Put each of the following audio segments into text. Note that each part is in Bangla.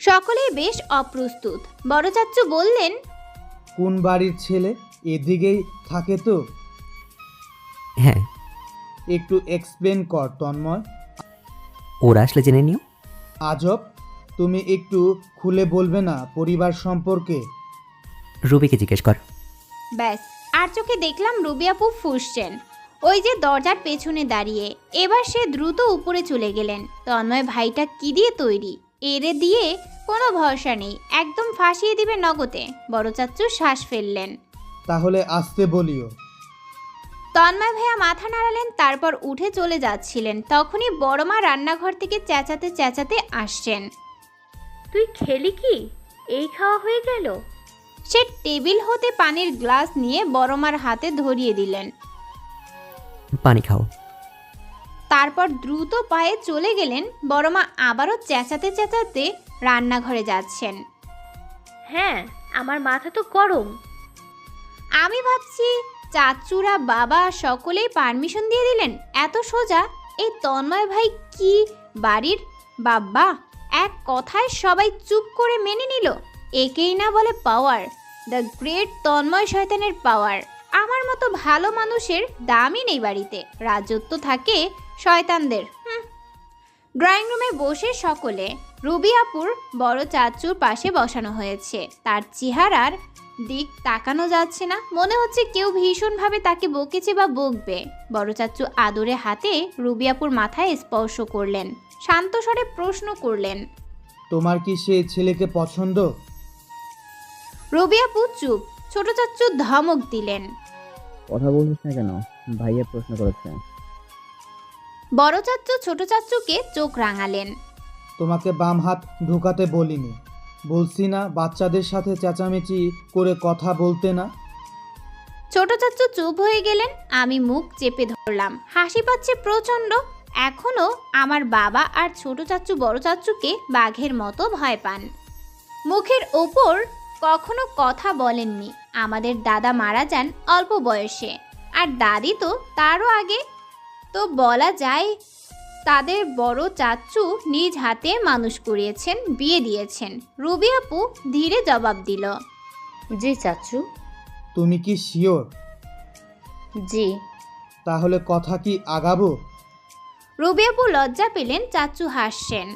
সকলেই বেশ অপ্রস্তুত। বড় চাচ্চু বললেন কোন বাড়ির ছেলে এদিকেই থাকে তো? হ্যাঁ। একটু এক্সপ্লেন কর তন্ময়। ওরা আসলে জেনে নিও। আজব তুমি একটু খুলে বলবে না পরিবার সম্পর্কে? রুবিকে জিজ্ঞেস কর। ব্যাস আর চোখে দেখলাম রুবি আপু ফুসছেন। ওই যে দরজার পেছনে দাঁড়িয়ে এবার সে দ্রুত উপরে চলে গেলেন। তন্ময় ভাইটা কি দিয়ে তৈরি? এরে দিয়ে কোনো ভরসা নেই। একদম ফাঁসিয়ে দিবে নগদে। বড় চাচ্চু শ্বাস ফেললেন। তাহলে আসতে বলিও। তন্ময় ভাইয়া মাথা নাড়ালেন তারপর উঠে চলে যাচ্ছিলেন। তখনই বড়মা রান্নাঘর থেকে চেঁচাতে চেঁচাতে আসছেন। তুই খেলি কি? এই খাওয়া হয়ে গেল। সে টেবিল হতে পানির গ্লাস নিয়ে বড়মার হাতে ধরিয়ে দিলেন। পানি খাও। তারপর দ্রুত পায়ে চলে গেলেন বড়মা আবারও চেঁচাতে চেঁচাতে রান্নাঘরে যাচ্ছেন। হ্যাঁ আমার মাথা তো গরম। আমি ভাবছি চাচুরা বাবা সকলেই পারমিশন দিয়ে দিলেন এত সোজা? এই তন্ময় ভাই কি বাড়ির বাবা এক কথায় সবাই চুপ করে মেনে নিল একেই না বলে পাওয়ার দ্য গ্রেট তন্ময় শয়তানের পাওয়ার। আমার মতো ভালো মানুষের দামই নেই বাড়িতে রাজত্ব থাকে শয়তানদের। হুম। ড্রয়িং রুমে বসে সকলে রুবি আপুর বড় চাচুর পাশে বসানো হয়েছে। তার চেহারার দিক তাকানো যাচ্ছে না। মনে হচ্ছে কেউ ভীষণভাবে তাকে বকেছে বা বকবে। বড় চাচু আদরে হাতে রুবিয়াপুর মাথায় স্পর্শ করলেন। শান্ত স্বরে প্রশ্ন করলেন তোমার কি সে ছেলেকে পছন্দ? রুবিয়াপু চুপ। ছোট চাচু ধমক দিলেন কথা বলছিস না কেন? ভাইয়া প্রশ্ন করেছে। বড় চাচু ছোট চাচুকে চোখ রাঙালেন। তোমাকে বাম হাত ঢোকাতে বলিনি। বলছি না বাচ্চাদের সাথে চেঁচামেচি করে কথা বলতে না। ছোট চাচু চুপ হয়ে গেলেন আমি মুখ চেপে ধরলাম। হাসি পাচ্ছে প্রচণ্ড এখনও আমার বাবা আর ছোট চাচু বড় চাচুকে বাঘের মতো ভয় পান। মুখের ওপর কখনো কথা বলেননি। আমাদের দাদা মারা যান অল্প বয়সে আর দাদি তো তারও আগে তো বলা যায় তাদের বড় চাচু নিজ হাতে মানুষ করিয়েছেন বিয়ে দিয়েছেন। রুবি আপু ধীরে জবাব দিল জি চাচু। তুমি কি শিওর? জি। তাহলে কথা কি আগাবো? রুবি আপু লজ্জা পেলেন চাচু হাসছেন।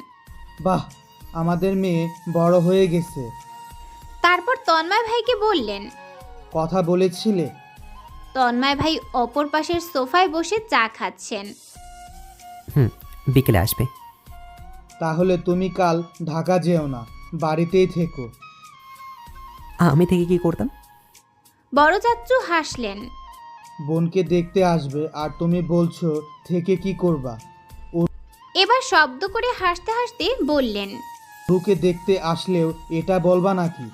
বাহ আমাদের মেয়ে বড় হয়ে গেছে। তারপর তন্ময় ভাইকে বললেন কথা বলেছিলে? তন্ময় ভাই অপর পাশের সোফায় বসে চা খাচ্ছেন। হুম বিকেলে আসবে। তাহলে তুমি কাল ঢাকা যেও না বাড়িতেই থেকো। আমি থেকে কি করতাম? বড় চাচু হাসলেন। বোনকে দেখতে আসবে আর তুমি বলছো থেকে কি করবা? এবার শব্দ করে হাসতে হাসতে বললেন রুকে দেখতে আসলেও এটা বলবা নাকি?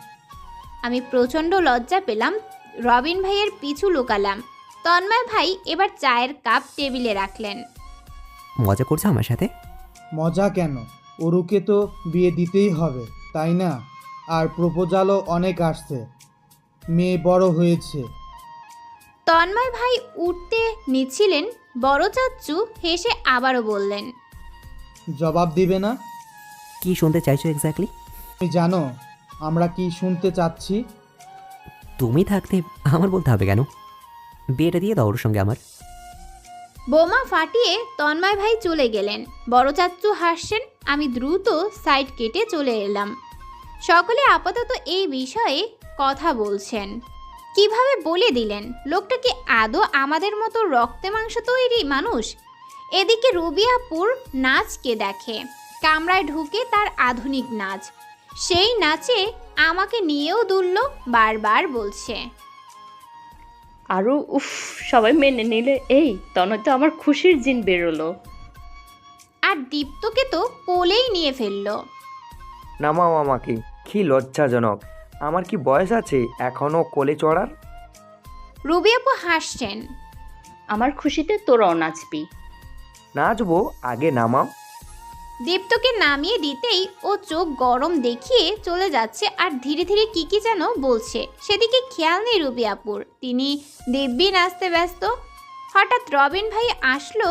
আমি প্রচণ্ড লজ্জা পেলাম রবিন ভাইয়ের পিছু লুকালাম। তন্ময় ভাই এবার চায়ের কাপ টেবিলে রাখলেন। মজা করছ আমার সাথে? মজা কেন? ওরুকে তো বিয়ে দিতেই হবে তাই না? আর প্রপোজালও অনেক আসছে। মেয়ে বড় হয়েছে। তন্ময় ভাই উঠতে নিচ্ছিলেন বড় চাচু হেসে আবারও বললেন জবাব দিবে না? কি শুনতে চাইছো এক্স্যাক্টলি তুমি জানো আমরা কি শুনতে চাচ্ছি? তুমি থাকতে আমার বলতে হবে কেন? বিয়েটা দিয়ে দাও ওর সঙ্গে আমার। বোমা ফাটিয়ে তন্ময় ভাই চলে গেলেন। বড় চাচ্চু হাসছেন, আমি দ্রুত সাইড কেটে চলে এলাম। সকলে আপাতত এই বিষয়ে কথা বলছেন। কীভাবে বলে দিলেন? লোকটা কি আদৌ আমাদের মতো রক্তে মাংস তৈরি মানুষ? এদিকে রুবিয়াপুর নাচকে দেখে। কামরায় ঢুকে তার আধুনিক নাচ। সেই নাচে আমাকে নিয়েও দুলল বারবার বলছে। আরও উফ সবাই মেনে নিলে। এই তনয় তো আমার খুশির জিন বেরোলো। আর দীপ্তকে তো কোলেই নিয়ে ফেলল। নামাও আমাকে কি লজ্জাজনক। আমার কি বয়স আছে? এখনও কোলে চড়ার? রুবি আপু হাসছেন। আমার খুশিতে তোরাও নাচবি নাচবো আগে নামাও। দীপ্তকে নামিয়ে দিতেই ও চোখ গরম দেখিয়ে চলে যাচ্ছে আর ধীরে ধীরে কি কি যেন বলছে। সেদিকে খেয়াল নেই রুবি আপুর। তিনি দিব্যি নাচতে ব্যস্ত। হঠাৎ রবিন ভাই আসলো।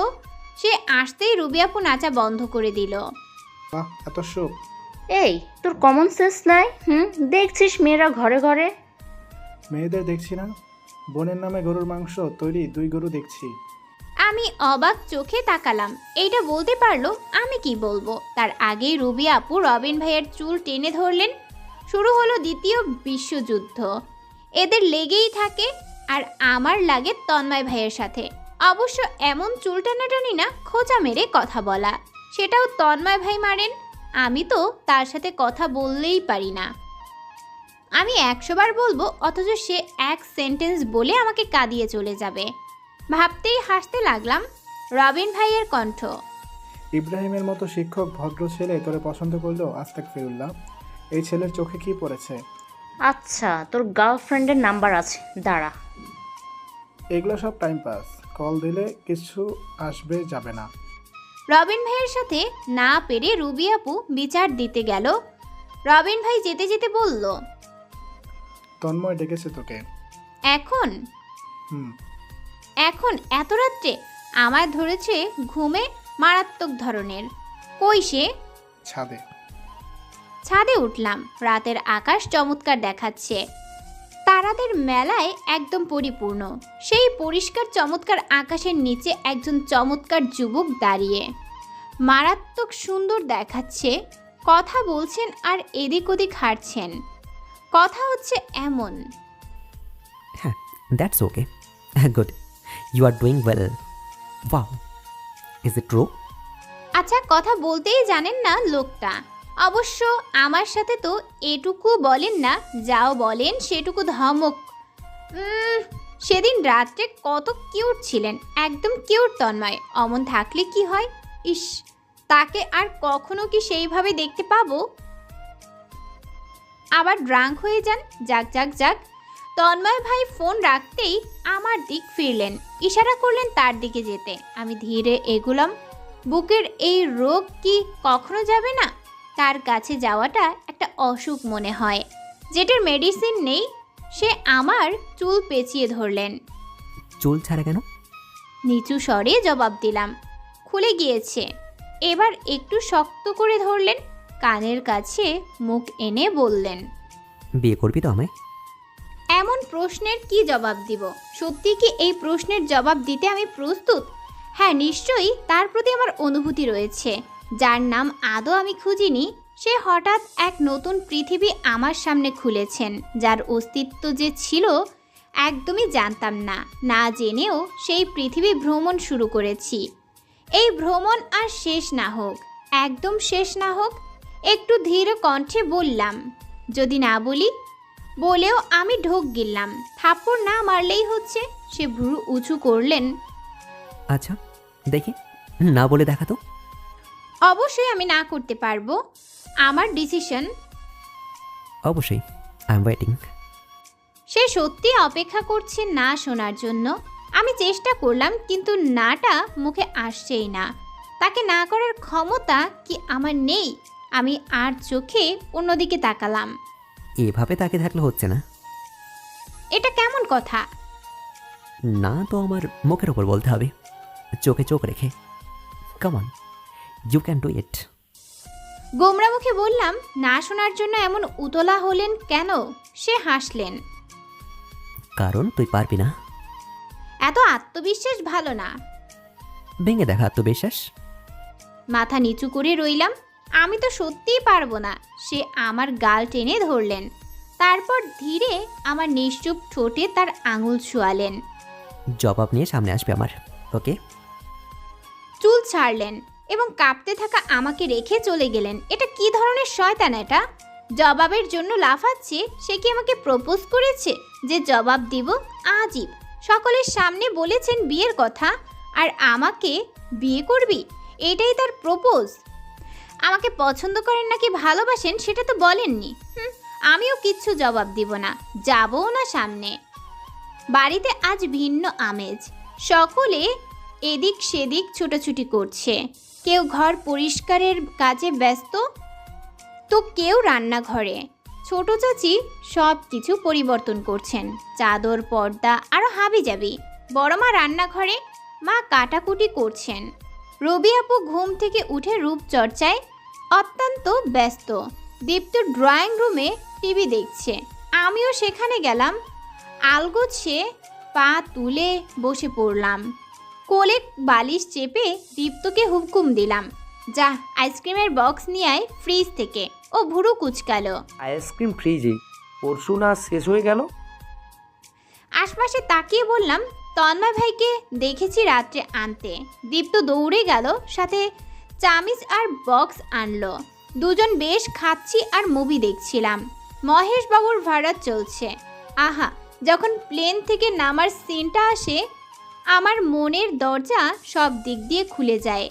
সে আসতেই রুবি আপু নাচা বন্ধ করে দিল। বাহ এত শোক এই তোর কমন সেন্স নাই? হুম? দেখছিস মেয়েরা ঘরে ঘরে? মেয়েদের দেখছি না। বোনের নামে গরুর মাংস তৈরি দুই গরু দেখছি। আমি অবাক চোখে তাকালাম। এইটা বলতে পারল, আমি কি বলব? তার আগেই রুবি আপু রবিন ভাইয়ের চুল টেনে ধরলেন। শুরু হলো দ্বিতীয় বিশ্বযুদ্ধ। এদের লেগেই থাকে আর আমার লাগে তন্ময় ভাইয়ের সাথে। অবশ্য এমন চুল টানাটানি না, খোঁচা মেরে কথা বলা। সেটাও তন্ময় ভাই মারেন, আমি তো তার সাথে কথা বললেই পারি না। আমি একশোবার বলব, অথচ সে এক সেন্টেন্স বলে আমাকে কাঁদিয়ে চলে যাবে। ভাবতেই হাসতে লাগলাম রবিন ভাইয়ের কণ্ঠ। ইব্রাহিমের মতো শিক্ষক ভদ্র ছেলে তোরে পছন্দ করলেও আস্তাক ফিরুল্লাহ এই ছেলের চোখে কি পড়েছে? আচ্ছা তোর গার্লফ্রেন্ডের নাম্বার আছে দাঁড়া। এগুলো সব টাইম পাস কল দিলে কিছু আসবে যাবে না। রবিন ভাইয়ের সাথে না পেরে রুবি আপু বিচার দিতে গেল। রবিন ভাই যেতে যেতে বলল তন্ময় ডেকেছে তোকে। এখন? হুম। এখন এত রাত্রে আমায় ধরেছে ঘুমে মারাত্মক ধরনের। কই সে? ছাদে। ছাদে উঠলাম। রাতের আকাশ চমৎকার দেখাচ্ছে। তারাদের মেলায় একদম পরিপূর্ণ। সেই পরিষ্কার চমৎকার আকাশের নিচে একজন চমৎকার যুবক দাঁড়িয়ে। মারাত্মক সুন্দর দেখাচ্ছে। কথা বলছেন আর এদিক ওদিক হাঁটছেন। কথা হচ্ছে এমন। হ্যাঁ that's okay good you are doing well wow is it true আচ্ছা কথা বলতেই জানেন না লোকটা। অবশ্য আমার সাথে তো এটুকু বলেন না, যাও বলেন সেটুকু ধমক। সেদিন রাত্রে কত কিউট ছিলেন, একদম কিউট তন্ময়। অমন থাকলে কি হয়? ইস, তাকে আর কখনো কি সেইভাবে দেখতে পাবো? আবার ড্রাঙ্ক হয়ে যান, যাক যাক যাক। তন্ময় ভাই ফোন রাখতেই আমার দিক ফিরলেন। ইশারা করলেন তার দিকে যেতে। আমি ধীরে এগুলাম। বুকের এই রোগ কি কখনো যাবে না? তার কাছে যাওয়াটা একটা অসুখ মনে হয়। যেটার মেডিসিন নেই সে আমার চুল পেঁচিয়ে ধরলেন। চুল ছাড়া কেন? নিচু স্বরে জবাব দিলাম। খুলে গিয়েছে। এবার একটু শক্ত করে ধরলেন। কানের কাছে মুখ এনে বললেন বিয়ে করবি তো আমায়? এমন প্রশ্নের কি জবাব দিব? সত্যি কি এই প্রশ্নের জবাব দিতে আমি প্রস্তুত? হ্যাঁ নিশ্চয়ই তার প্রতি আমার অনুভূতি রয়েছে। যার নাম আদৌ আমি খুঁজিনি, সে হঠাৎ এক নতুন পৃথিবী আমার সামনে খুলেছেন, যার অস্তিত্ব যে ছিল, একদমই জানতাম না। না জেনেও সেই পৃথিবী ভ্রমণ শুরু করেছি। এই ভ্রমণ আর শেষ না হোক, একদম শেষ না হোক, একটু ধীর কণ্ঠে বললাম, যদি না বলি বলেও আমি ঢোক গিললাম। থাপ্পড় না মারলেই হচ্ছে সে ভ্রু উঁচু করলেন। আচ্ছা দেখি না বলে দেখা তো। অবশ্যই আমি না করতে পারব। আমার ডিসিশন অবশ্যই আই এম ওয়েটিং সে সত্যি অপেক্ষা করছে না শোনার জন্য। আমি চেষ্টা করলাম কিন্তু নাটা মুখে আসছেই না। তাকে না করার ক্ষমতা কি আমার নেই? আমি আর চোখে অন্যদিকে তাকালাম। এভাবে তাকে থাকলে হচ্ছে না। এটা কেমন কথা? না তো আমার মুখের ওপর বলতে হবে। চোখে চোখ রেখে। Come on you can do it গোমরা মুখে বললাম না শোনার জন্য এমন উতলা হলেন কেন? সে হাসলেন। কারণ তুই পারবি না। এত আত্মবিশ্বাস ভালো না। ভেঙে দেখা আত্মবিশ্বাস। মাথা নিচু করে রইলাম আমি তো সত্যিই পারব না। সে আমার গাল টেনে ধরলেন। তারপর ধীরে আমার নিশ্চুপ ঠোঁটে তার আঙুল ছোঁয়ালেন। জবাব নিয়ে সামনে আসবে আমার ওকে? চুল ছাড়লেন এবং কাঁপতে থাকা আমাকে রেখে চলে গেলেন। এটা কি ধরনের শয়তান এটা? জবাবের জন্য লাফাচ্ছে সে কি আমাকে প্রপোজ করেছে যে জবাব দিব? আজীব। সকলের সামনে বলেছেন বিয়ের কথা আর আমাকে বিয়ে করবি? এটাই তার প্রপোজ। আমাকে পছন্দ করেন নাকি ভালোবাসেন সেটা তো বলেননি। আমিও কিচ্ছু জবাব দিব না। যাবও না সামনে। বাড়িতে আজ ভিন্ন আমেজ। সকলে এদিক সেদিক ছুটোছুটি করছে। কেউ ঘর পরিষ্কারের কাজে ব্যস্ত, তো কেউ রান্নাঘরে। ছোট চাচি সব কিছু পরিবর্তন করছেন। চাদর, পর্দা আরও হাবি যাবি বড় মা রান্নাঘরে মা কাটাকুটি করছেন। রবি আপু ঘুম থেকে উঠে রূপচর্চায় অত্যন্ত ব্যস্ত। দীপ্ত ড্রয়িং রুমে টিভি দেখছে। আমিও সেখানে গেলাম। আলগোছে পা তুলে বসে পড়লাম। কোলে বালিশ চেপে দীপ্তকে হুকুম দিলাম যা আইসক্রিমের বক্স নিয়ে আয় ফ্রিজ থেকে। ও ভুরু কুচকালো। আইসক্রিম ফ্রিজে? পরশু না শেষ হয়ে গেল? আশপাশে তাকিয়ে বললাম তন্ময় ভাইকে দেখেছি রাত্রে আনতে। দীপ্ত দৌড়ে গেল সাথে চামিচ আর বক্স আনলো। দুজন বেশ খাচ্ছি আর মুভি দেখছিলাম। মহেশ বাবুর ভাড়া চলছে। আহা, যখন প্লেন থেকে নামার সিনটা আসে, আমার মনের দরজা সব দিক দিয়ে খুলে যায়।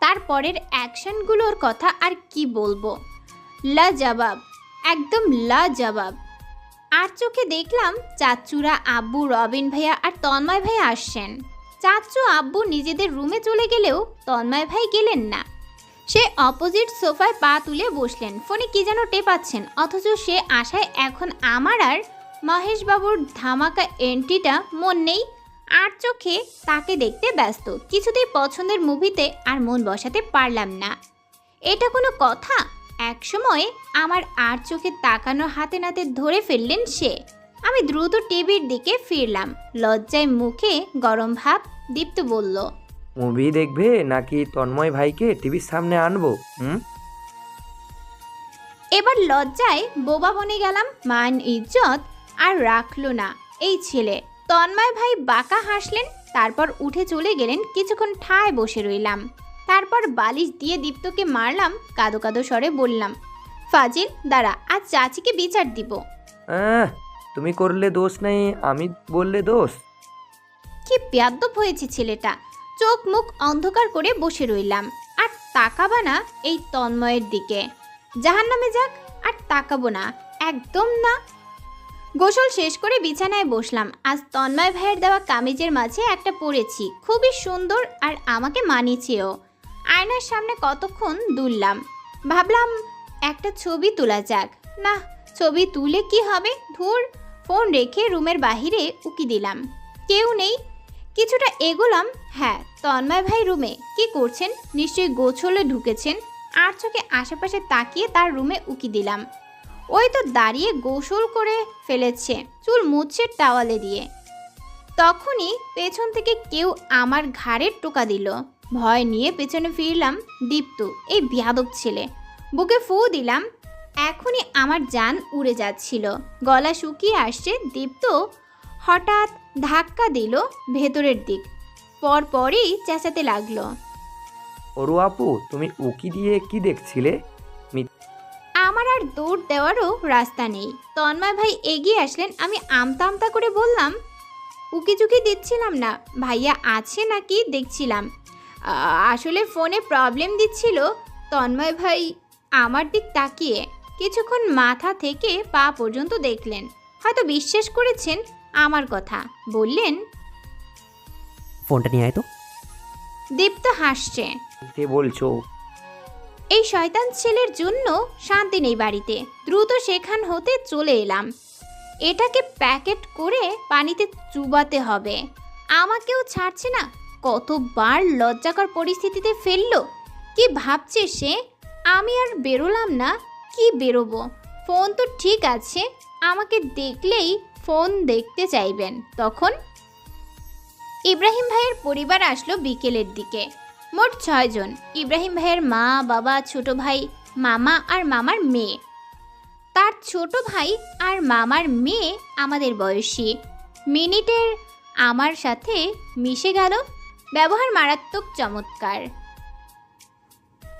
তারপরের অ্যাকশনগুলোর কথা আর কি বলব? লা জবাব একদম লা জবাব আর চোখে দেখলাম চাচুরা আব্বু রবিন ভাইয়া আর তন্ময় ভাইয়া আসছেন। চাচু আব্বু নিজেদের রুমে চলে গেলেও তন্ময় ভাই গেলেন না। সে অপোজিট সোফায় পা তুলে বসলেন। ফোনে কি যেন টেপাচ্ছেন, অথচ সে আশায় এখন আমার আর মহেশবাবুর ধামাকা এন্ট্রিটা মন নেই। আর চোখে তাকে দেখতে ব্যস্ত। কিছুতেই পছন্দের মুভিতে আর মন বসাতে পারলাম না। এটা কোনো কথা? একসময় আমার আর চোখে তাকানো হাতে নাতে ধরে ফেললেন সে। আমি দ্রুত টিভির দিকে ফিরলাম। লজ্জায় মুখে গরম ভাব দীপ্ত বলল মুভি দেখবে নাকি তন্ময় ভাইকে টিভির সামনে আনব হুম? এবার লজ্জায় বোবা বনে গেলাম মান ইজ্জত আর রাখল না এই ছেলে। তন্ময় ভাই বাঁকা হাসলেন তারপর উঠে চলে গেলেন কিছুক্ষণ ঠায় বসে রইলাম। তারপর বালিশ দিয়ে দীপ্তকে মারলাম কাদো কাদো স্বরে বললাম ফাজিল দাঁড়া আজ চাচিকে বিচার দিব। আহ, তুমি করলে দোষ নেই, আমি বললে দোষ। কি ব্যাদ্যপ হয়েছে ছেলেটা। চোখ মুখ অন্ধকার করে বসে রইলাম। আর তাকাবা না এই তন্ময়ের দিকে। জাহান নামে যাক, আর তাকাবো না। একদম না। গোসল শেষ করে বিছানায় বসলাম। আজ তন্ময় ভাইয়ের দেওয়া কামিজের মাঝে একটা পরেছি। খুবই সুন্দর আর আমাকে মানিয়েছেও আয়নার সামনে কতক্ষণ দুললাম। ভাবলাম, একটা ছবি তোলা যাক। না ছবি তুলে কি হবে? ধুর। ফোন রেখে রুমের বাহিরে উকি দিলাম। কেউ নেই। কিছুটা এগোলাম। হ্যাঁ তন্ময় ভাই রুমে। কি করছেন? নিশ্চয়ই গোছলে ঢুকেছেন। আর চোখে আশেপাশে তাকিয়ে তার রুমে উকি দিলাম। ওই তো দাঁড়িয়ে গোসল করে ফেলেছে, চুল মুছছে টাওয়ালে দিয়ে। তখনই পেছন থেকে কেউ আমার ঘাড়ের টোকা দিল। ভয় নিয়ে পেছনে ফিরলাম দীপ্তু, এই বিয়াদব ছেলে। বুকে ফু দিলাম এখনই আমার যান উড়ে যাচ্ছিল। গলা শুকিয়ে আসছে দীপ্ত। হঠাৎ ধাক্কা দিল ভেতরের দিক। পরপরই চেঁচাতে লাগল। অরু আপু তুমি উকি দিয়ে কি দেখছিলে? আমার আর দৌড় দেওয়ারও রাস্তা নেই। তন্ময় ভাই এগিয়ে আসলেন। আমি আমতা আমতা করে বললাম উকি চুকি দিচ্ছিলাম না। ভাইয়া আছে নাকি দেখছিলাম। আ- আসলে ফোনে প্রবলেম দিচ্ছিল। তন্ময় ভাই আমার দিক তাকিয়ে কিছুক্ষণ মাথা থেকে পা পর্যন্ত দেখলেন। হয়তো বিশ্বাস করেছেন আমার কথা। বললেন ফোনটা নিয়ে আয় তো। দীপ্ত হাসছে। কে বলছো? এই শয়তান ছেলের জন্য শান্তি নেই বাড়িতে। দ্রুত সেখান হতে চলে এলাম। এটাকে প্যাকেট করে পানিতে চুবাতে হবে। আমাকেও ছাড়ছে না। কতবার লজ্জাকর পরিস্থিতিতে ফেলল। কি ভাবছে সে? আমি আর বেরোলাম না। কি বেরোবো? ফোন তো ঠিক আছে, আমাকে দেখলেই ফোন দেখতে চাইবেন। তখন ইব্রাহিম ভাইয়ের পরিবার আসলো বিকেলের দিকে। মোট ছয়জন ইব্রাহিম ভাইয়ের মা, বাবা, ছোট ভাই, মামা আর মামার মেয়ে। তার ছোট ভাই আর মামার মেয়ে আমাদের বয়সী। মিনিটের আমার সাথে মিশে গেল, ব্যবহার মারাত্মক চমৎকার।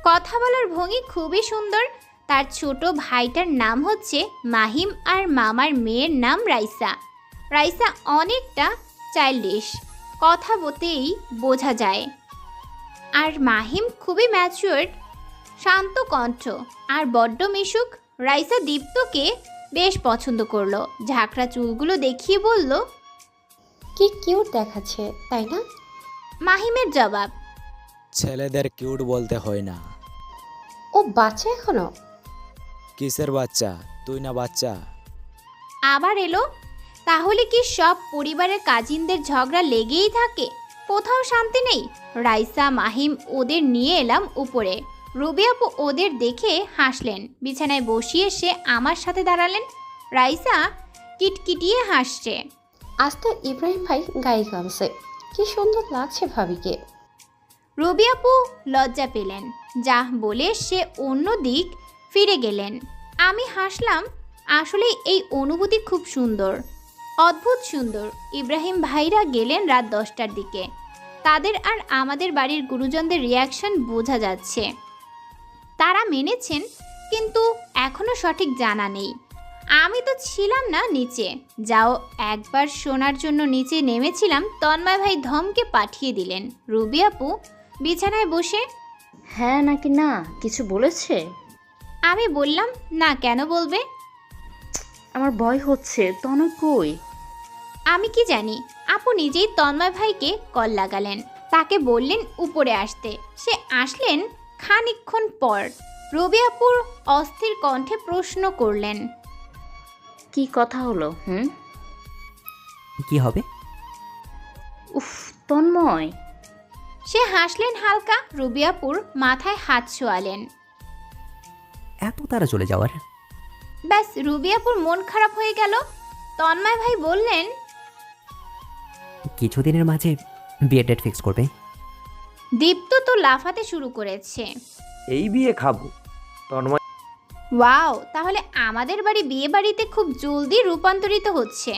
কথা বলার ভঙ্গি খুবই সুন্দর তার ছোট ভাইটার নাম হচ্ছে মাহিম আর মামার মেয়ের নাম রাইসা। রাইসা অনেকটা চাইল্ডিশ কথা বলতেই বোঝা যায়। আর মাহিম খুবই ম্যাচিওর্ড শান্ত কণ্ঠ আর বড্ড মিশুক। রাইসা দীপ্তকে বেশ পছন্দ করল। ঝাঁকড়া চুলগুলো দেখিয়ে বলল কি কিউট দেখাচ্ছে তাই না? মাহিমের জবাব ছেলেদের কিউট বলতে হয় না। ও বাচ্চা এখনও? কিসের বাচ্চা? তুই না বাচ্চা। আবার এলো? তাহলে কি সব পরিবারের কাজিনদের ঝগড়া লেগেই থাকে? কোথাও শান্তি নেই? রাইসা মাহিম ওদের নিয়ে এলাম উপরে। রবি আপু ওদের দেখে হাসলেন। বিছানায় বসিয়ে সে আমার সাথে দাঁড়ালেন। রাইসা কিটকিটিয়ে হাসছে। আজ তো ইব্রাহিম ভাই গায়ে গামছে। কি সুন্দর লাগছে ভাবিকে। রবি আপু লজ্জা পেলেন। যা বলে সে অন্য দিক ফিরে গেলেন। আমি হাসলাম, আসলে এই অনুভূতি খুব সুন্দর, অদ্ভুত সুন্দর। ইব্রাহিম ভাইরা গেলেন রাত দশটার দিকে। তাদের আর আমাদের বাড়ির গুরুজনদের রিয়াকশন বোঝা যাচ্ছে। তারা মেনেছেন, কিন্তু এখনও সঠিক জানা নেই। আমি তো ছিলাম না নিচে। যাও, একবার শোনার জন্য নিচে নেমেছিলাম, তন্ময় ভাই ধমকে পাঠিয়ে দিলেন। রুবি আপু, বিছানায় বসে? হ্যাঁ নাকি না, কিছু বলেছে? আমি বললাম না কেন বলবে? আমার ভয় হচ্ছে তনয় কই? আমি কি জানি আপু নিজেই তন্ময় ভাইকে কল লাগালেন। তাকে বললেন উপরে আসতে। সে আসলেন খানিকক্ষণ পর। রবি আপুর অস্থির কণ্ঠে প্রশ্ন করলেন কি কথা হলো হুম? কি হবে? উফ তন্ময়। সে হাসলেন হালকা রবি আপুর মাথায় হাত ছোয়ালেন তারা চলে যাওয়ার। ব্যাস রুবিয়াপুর মন খারাপ হয়ে গেল। তন্ময় ভাই বললেন কিছুদিনের মাঝে বিয়ে ডেট ফিক্স করবে। দীপ্ত তো লাফাতে শুরু করেছে। এই বিয়ে খাব। তন্ময় ওয়াও তাহলে আমাদের বাড়ি বিয়ে বাড়িতে খুব জলদি রূপান্তরিত হচ্ছে।